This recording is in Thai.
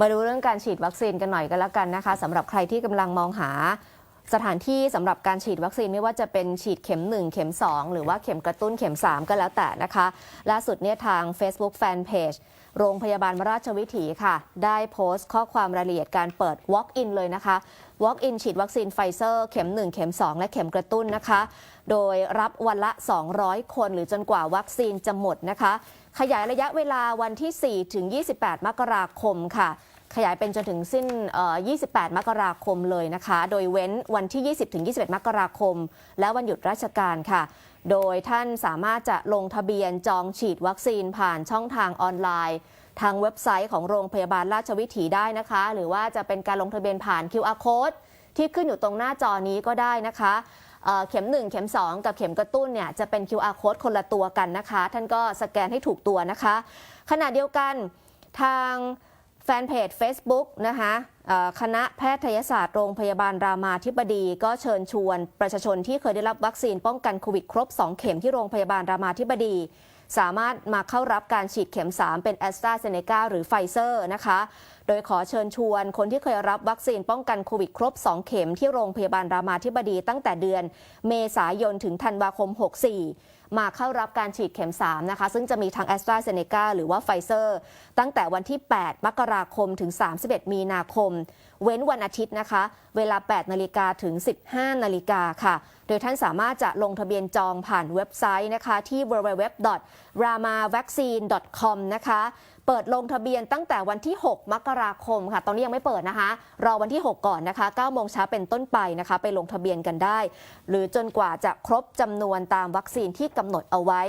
มาดูเรื่องการฉีดวัคซีนกันหน่อยกันแล้วกันนะคะสำหรับใครที่กำลังมองหา สถานที่สำหรับการฉีดวัคซีนไม่ว่าจะเป็นฉีดเข็ม 1 เข็ม 2 หรือว่าเข็มกระตุ้นเข็ม 3 ก็แล้วแต่นะคะ ล่าสุดเนี่ยทาง Facebook Fanpage โรงพยาบาลราชวิถีค่ะ ได้โพสต์ข้อความรายละเอียดการเปิด Walk-in เลยนะคะ Walk-in ฉีดวัคซีนไฟเซอร์เข็ม 1 เข็ม 2 และเข็มกระตุ้นนะคะ โดยรับวันละ 200 คนหรือจนกว่าวัคซีนจะหมดนะคะ ขยายระยะเวลาวันที่ 4 ถึง 28 มกราคมค่ะ ขยายเป็นจนถึงสิ้นเอ่อ28 มกราคมเลยนะคะ โดยเว้นวันที่ 20 ถึง 21 มกราคม และวันหยุดราชการค่ะ โดยท่านสามารถจะลงทะเบียนจองฉีดวัคซีนผ่านช่องทางออนไลน์ ทางเว็บไซต์ของโรงพยาบาลราชวิถีได้นะคะ หรือว่าจะเป็นการลงทะเบียนผ่าน QR code ที่ขึ้นอยู่ตรงหน้าจอนี้ก็ได้นะคะเอ่อเข็ม 1 เข็ม 2 กับเข็มกระตุ้นเนี่ยจะเป็น QR code คนละตัวกันนะคะ ท่านก็สแกนให้ถูกตัวนะคะ ขณะเดียวกันทาง แฟนเพจ Facebook นะคะคณะแพทยศาสตร์โรงพยาบาลรามาธิบดี ก็เชิญชวนประชาชนที่เคยได้รับวัคซีนป้องกันโควิดครบ 2 เข็มที่โรงพยาบาลรามาธิบดี สามารถมาเข้ารับการฉีดเข็ม 3 เป็นแอสตราเซเนกาหรือไฟเซอร์นะคะ โดยขอเชิญชวนคนที่เคยรับวัคซีนป้องกันโควิดครบ 2 เข็มที่โรงพยาบาลรามาธิบดี ตั้งแต่เดือน เมษายนถึงธันวาคม 64 มาเข้ารับการฉีดเข็ม 3 นะคะ ซึ่งจะมีทั้งแอสตราเซเนกาหรือว่าไฟเซอร์ ตั้งแต่วันที่ 8 มกราคมถึง 31 มีนาคม เว้นวันอาทิตย์นะคะ เวลา 8 นาฬิกาถึง 15 นาฬิกาค่ะ โดยท่านสามารถจะลงทะเบียนจองผ่านเว็บไซต์นะคะที่ www.ramavaccine.com นะคะเปิดลงทะเบียนตั้งแต่วันที่ 6 มกราคมค่ะ ตอนนี้ยังไม่เปิดนะคะ รอวันที่ 6 ก่อนนะคะ9โมงเช้าเป็นต้นไปนะคะ ไปลงทะเบียนกันได้ หรือจนกว่าจะครบจำนวนตามวัคซีนที่กำหนดเอาไว้